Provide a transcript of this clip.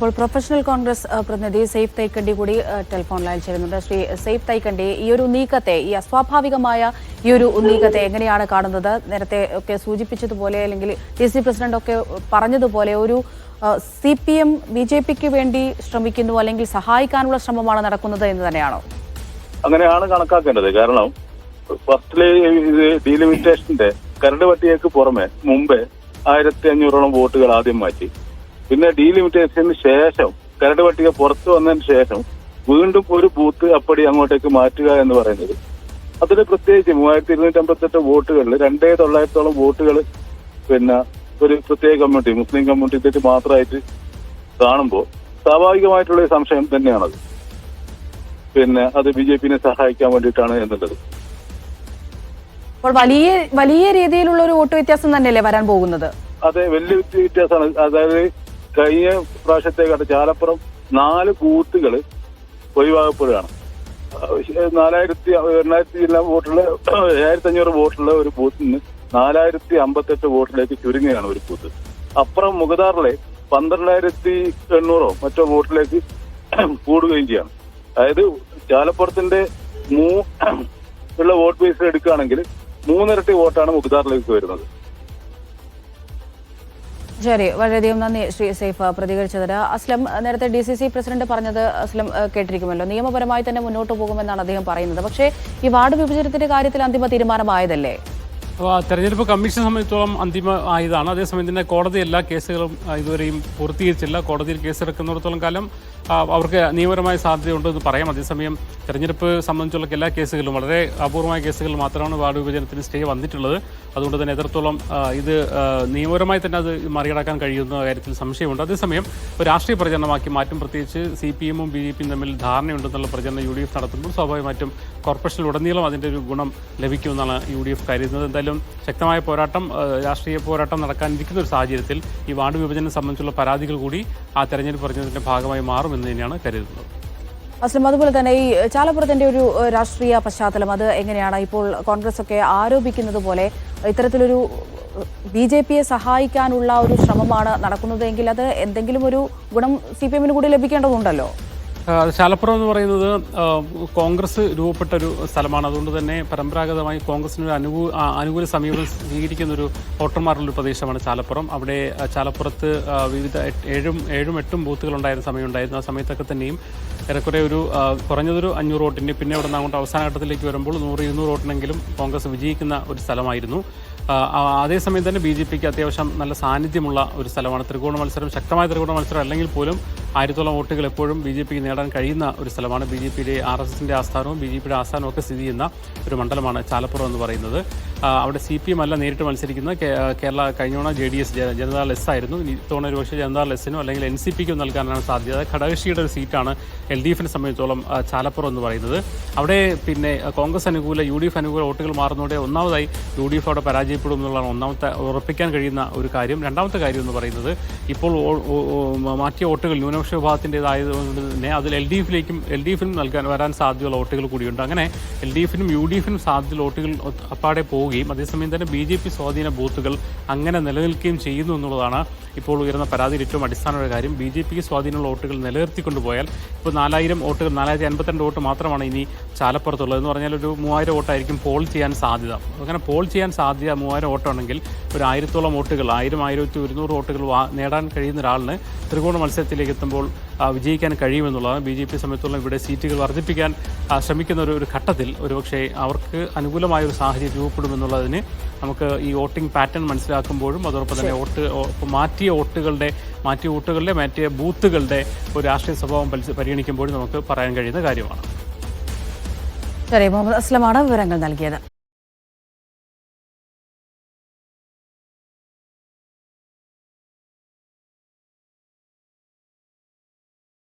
ഇപ്പോൾ പ്രൊഫഷണൽ കോൺഗ്രസ് പ്രതിനിധി സെയ്ഫ് തൈക്കണ്ടി കൂടി ടെലിഫോൺ ലൈൻ ചേരുന്നുണ്ട്. ശ്രീ സെയ്ഫ് തൈക്കണ്ടി ഈ ഒരു നീക്കത്തെ ഈ അസ്വാഭാവികമായ ഈ ഒരു നീക്കത്തെ എങ്ങനെയാണ് കാണുന്നത്? നേരത്തെ ഒക്കെ സൂചിപ്പിച്ചതുപോലെ അല്ലെങ്കിൽ ഡി സി പ്രസിഡന്റ് ഒക്കെ പറഞ്ഞതുപോലെ ഒരു C P M B J പിക്ക് വേണ്ടി ശ്രമിക്കുന്നു അല്ലെങ്കിൽ സഹായിക്കാനുള്ള ശ്രമമാണ് നടക്കുന്നത് എന്ന് തന്നെയാണോ? അങ്ങനെയാണ് കണക്കാക്കേണ്ടത്. കാരണം ഫസ്റ്റിലെ കരട് പട്ടികയ്ക്ക് പുറമെ മുമ്പേ ആയിരത്തി അഞ്ഞൂറോളം വോട്ടുകൾ ആദ്യം മാറ്റി. പിന്നെ ഡീലിമിറ്റേഷന് ശേഷം കരട് പട്ടിക പുറത്തു വന്നതിന് ശേഷം വീണ്ടും ഒരു ബൂത്ത് അപ്പടി അങ്ങോട്ടേക്ക് മാറ്റുക എന്ന് പറയുന്നത്. അതിൽ പ്രത്യേകിച്ച് മൂവായിരത്തി ഇരുന്നൂറ്റി അമ്പത്തെട്ട് വോട്ടുകളിൽ രണ്ടേ തൊള്ളായിരത്തോളം വോട്ടുകൾ പിന്നെ ഒരു പ്രത്യേക കമ്മ്യൂണിറ്റി മുസ്ലിം കമ്മ്യൂണിറ്റി മാത്രമായിട്ട് കാണുമ്പോൾ സ്വാഭാവികമായിട്ടുള്ള ഒരു സംശയം തന്നെയാണത്. പിന്നെ അത് ബി ജെ പിനെ സഹായിക്കാൻ വേണ്ടിയിട്ടാണ് എന്നുള്ളത്. അപ്പോൾ വലിയ വലിയ രീതിയിലുള്ള ഒരു വോട്ട് വ്യത്യാസം തന്നെയല്ലേ വരാൻ പോകുന്നത്? അതെ വലിയ വ്യത്യ- വ്യത്യാസമാണ്. അതായത് കഴിഞ്ഞ പ്രാവശ്യത്തെക്കാട്ട് ചാലപ്പുറം നാല് കൂത്തുകൾ ഒഴിവാക്കപ്പെടുകയാണ്. നാലായിരത്തി എണ്ണായിരത്തി ജില്ലാ വോട്ടുള്ള ഏഴായിരത്തി അഞ്ഞൂറ് വോട്ടുള്ള ഒരു ബൂത്തിൽ നിന്ന് നാലായിരത്തി അമ്പത്തെട്ട് വോട്ടിലേക്ക് ചുരുങ്ങുകയാണ് ഒരു ബൂത്ത്. അപ്പുറം മുഖദാറിലെ പന്ത്രണ്ടായിരത്തി എണ്ണൂറോ മറ്റോ വോട്ടിലേക്ക് കൂടുകയും ചെയ്യാണ്. അതായത് ചാലപ്പുറത്തിന്റെ മൂ ഉള്ള വോട്ട് ബേസ് എടുക്കുകയാണെങ്കിൽ മൂന്നിരട്ടി വോട്ടാണ് മുഖദാറിലേക്ക് വരുന്നത്. ശരി വളരെയധികം നന്ദി ശ്രീ സൈഫ് പ്രതികരിച്ചതിന്. അസ്ലം നേരത്തെ ഡി സി സി പ്രസിഡന്റ് പറഞ്ഞത് അസ്ലം കേട്ടിരിക്കുമല്ലോ. നിയമപരമായി തന്നെ മുന്നോട്ട് പോകുമെന്നാണ് അദ്ദേഹം പറയുന്നത്. പക്ഷേ ഈ വാർഡ് വിഭജനത്തിന്റെ കാര്യത്തിൽ അന്തിമ തീരുമാനമായതല്ലേ? തെരഞ്ഞെടുപ്പ് കമ്മീഷനെ സംബന്ധിച്ചോളം അന്തിമ ആയതാണ് അതേസമയം തന്നെ കോടതി എല്ലാ കേസുകളും ഇതുവരെയും പൂർത്തീകരിച്ചില്ല. കോടതിയിൽ കേസെടുക്കുന്നിടത്തോളം കാലം അവർക്ക് നിയമപരമായ സാധ്യതയുണ്ടെന്ന് പറയാം. അതേസമയം തെരഞ്ഞെടുപ്പ് സംബന്ധിച്ചുള്ള എല്ലാ കേസുകളിലും വളരെ അപൂർവമായ കേസുകളിൽ മാത്രമാണ് വാർഡ് വിഭജനത്തിന് സ്റ്റേ വന്നിട്ടുള്ളത്. അതുകൊണ്ട് തന്നെ എത്രത്തോളം ഇത് നിയമപരമായി തന്നെ അത് മറികടക്കാൻ കഴിയുന്ന കാര്യത്തിൽ സംശയമുണ്ട്. അതേസമയം രാഷ്ട്രീയ പ്രചരണമാക്കി മാറ്റും. പ്രത്യേകിച്ച് സി പി എമ്മും ബി ജെ പിയും തമ്മിൽ ധാരണയുണ്ടെന്നുള്ള പ്രചരണം യു ഡി എഫ് നടത്തുമ്പോൾ സ്വാഭാവികമായിട്ടും കോർപ്പറേഷനിലുടനീളം അതിന്റെ ഒരു ഗുണം ലഭിക്കുമെന്നാണ് യു ഡി എഫ് കരുതുന്നത്. എന്തായാലും ശക്തമായ പോരാട്ടം രാഷ്ട്രീയ പോരാട്ടം നടക്കാനിരിക്കുന്ന ഒരു സാഹചര്യത്തിൽ ഈ വാർഡ് വിഭജനം സംബന്ധിച്ചുള്ള പരാതികൾ കൂടി ആ തെരഞ്ഞെടുപ്പ് പ്രചരണത്തിന്റെ ഭാഗമായി മാറുമെന്ന് തന്നെയാണ് കരുതുന്നത്. അസ്ലം അതുപോലെ തന്നെ ഈ ചാലപ്പുറത്തിന്റെ ഒരു രാഷ്ട്രീയ പശ്ചാത്തലം അത് എങ്ങനെയാണ്? ഇപ്പോൾ കോൺഗ്രസ് ഒക്കെ ആരോപിക്കുന്നത് പോലെ ഇത്തരത്തിലൊരു ബി ജെ പിയെ സഹായിക്കാനുള്ള ഒരു ശ്രമമാണ് നടക്കുന്നതെങ്കിൽ അത് എന്തെങ്കിലും ഒരു ഗുണം സി പി എമ്മിന് കൂടി ലഭിക്കേണ്ടതുണ്ടല്ലോ? ആ, ചാലപ്പുറം എന്ന് പറയുന്നത് കോൺഗ്രസ് രൂപപ്പെട്ട ഒരു സ്ഥലമാണ്. അതുകൊണ്ട് തന്നെ പരമ്പരാഗതമായി കോൺഗ്രസിന് ഒരു അനുകൂ അനുകൂല സമീപനം സ്വീകരിക്കുന്ന ഒരു വോട്ടർമാരുള്ള പ്രദേശമാണ് ചാലപ്പുറം അവിടെ ചാലപ്പുറത്ത് വിവിധ ഏഴും ഏഴും എട്ടും ബൂത്തുകൾ ഉണ്ടായിരുന്ന സമയമുണ്ടായിരുന്നു. ആ സമയത്തൊക്കെ തന്നെയും ഏറെക്കുറെ ഒരു കുറഞ്ഞതൊരു അഞ്ഞൂറ് വോട്ടിന്റെ പിന്നെ അവിടെ നിന്ന് അങ്ങോട്ട് അവസാന ഘട്ടത്തിലേക്ക് വരുമ്പോൾ നൂറ് ഇരുന്നൂറ് വോട്ടിനെങ്കിലും കോൺഗ്രസ് വിജയിക്കുന്ന ഒരു സ്ഥലമായിരുന്നു. അതേസമയം തന്നെ ബി ജെ പിക്ക് അത്യാവശ്യം നല്ല സാന്നിധ്യമുള്ള ഒരു സ്ഥലമാണ്. ത്രികോണ മത്സരം ശക്തമായ ത്രികോണ മത്സരം അല്ലെങ്കിൽ പോലും ആയിരത്തോളം വോട്ടുകൾ എപ്പോഴും ബി ജെ പിക്ക് നേടാൻ കഴിയുന്ന ഒരു സ്ഥലമാണ് ബി ജെ പിയുടെ ആർ എസ് എസിന്റെ ആസ്ഥാനവും ബി ജെ പിയുടെ ആസ്ഥാനവും ഒക്കെ സ്ഥിതി ചെയ്യുന്ന ഒരു മണ്ഡലമാണ് ചാലപ്പുറം എന്ന് പറയുന്നത്. അവിടെ സി പി എം അല്ല നേരിട്ട് മത്സരിക്കുന്നത്. Kerala കഴിഞ്ഞോണ J D S Janata Dal S ആയിരുന്നു. ഇത്തവണ ഒരു പക്ഷേ ജനതാദൾ എസിനോ അല്ലെങ്കിൽ എൻ സി പിക്കോ നൽകാനാണ് സാധ്യത. ഘടകകക്ഷിയുടെ ഒരു സീറ്റാണ് എൽ ഡി എഫിനെ സംബന്ധിച്ചോളം ചാലപ്പുറം എന്ന് പറയുന്നത്. അവിടെ പിന്നെ കോൺഗ്രസ് അനുകൂല യു ഡി എഫ് അനുകൂല വോട്ടുകൾ മാറുന്നതോടെ ഒന്നാമതായി യു ഡി എഫ് അവിടെ പരാജയപ്പെടും എന്നുള്ളതാണ് ഒന്നാമത്തെ ഉറപ്പിക്കാൻ കഴിയുന്ന ഒരു കാര്യം. രണ്ടാമത്തെ കാര്യം എന്ന് പറയുന്നത് ഇപ്പോൾ മാറ്റിയ വോട്ടുകൾ ന്യൂനപക്ഷ വിഭാഗത്തിന്റെതായതുകൊണ്ട് തന്നെ അതിൽ എൽ ഡി എഫിലേക്കും എൽ ഡി എഫിനും നൽകാൻ വരാൻ സാധ്യതയുള്ള വോട്ടുകൾ കൂടിയുണ്ട്. അങ്ങനെ എൽ ഡി എഫിനും യു ഡി എഫിനും സാധ്യതയുള്ള വോട്ടുകൾ അപ്പാടെ പോവുകയും അതേസമയം തന്നെ ബി ജെ പി സ്വാധീന ബൂത്തുകൾ അങ്ങനെ നിലനിൽക്കുകയും ചെയ്യുന്നു എന്നുള്ളതാണ് ഇപ്പോൾ ഉയർന്ന പരാതിയിൽ ഏറ്റവും അടിസ്ഥാനമായ കാര്യം. ബി ജെ പിക്ക് സ്വാധീനമുള്ള വോട്ടുകൾ നിലനിർത്തിക്കൊണ്ടുപോയാൽ ഇപ്പോൾ നാലായിരം വോട്ടുകൾ നാലായിരത്തി അൻപത്തിരണ്ട് വോട്ട് മാത്രമാണ് ഇനി ചാലപ്പുറത്തുള്ളത്. എന്ന് പറഞ്ഞാൽ ഒരു മൂവായിരം വോട്ടായിരിക്കും പോൾ ചെയ്യാൻ സാധ്യത. അങ്ങനെ പോൾ ചെയ്യാൻ സാധ്യത മൂവായിരം വോട്ടാണെങ്കിൽ ഒരു ആയിരത്തോളം വോട്ടുകൾ ആയിരം ആയിരത്തി ഒരുന്നൂറ് വോട്ടുകൾ നേടാൻ കഴിയുന്ന ഒരാളിന് ത്രികോണ മത്സരത്തിലേക്ക് എത്തുമ്പോൾ ആ, വിജയിക്കാൻ കഴിയുമെന്നുള്ളതാണ് ബി ജെ പി സംബന്ധിച്ചോളം ഇവിടെ സീറ്റുകൾ വർദ്ധിപ്പിക്കാൻ ശ്രമിക്കുന്ന ഒരു ഒരു ഘട്ടത്തിൽ ഒരുപക്ഷെ അവർക്ക് അനുകൂലമായ ഒരു സാഹചര്യം രൂപപ്പെടുമെന്നുള്ളതിന് നമുക്ക് ഈ വോട്ടിംഗ് പാറ്റേൺ മനസ്സിലാക്കുമ്പോഴും അതോടൊപ്പം തന്നെ വോട്ട് മാറ്റിയ വോട്ടുകളുടെ മാറ്റിയ വോട്ടുകളുടെ മാറ്റിയ ബൂത്തുകളുടെ ഒരു രാഷ്ട്രീയ സ്വഭാവം പരിഗണിക്കുമ്പോഴും നമുക്ക് പറയാൻ കഴിയുന്ന കാര്യമാണ്. ശരി മുഹമ്മദ് അസ്ലമാണ് വിവരങ്ങൾ നൽകിയത്.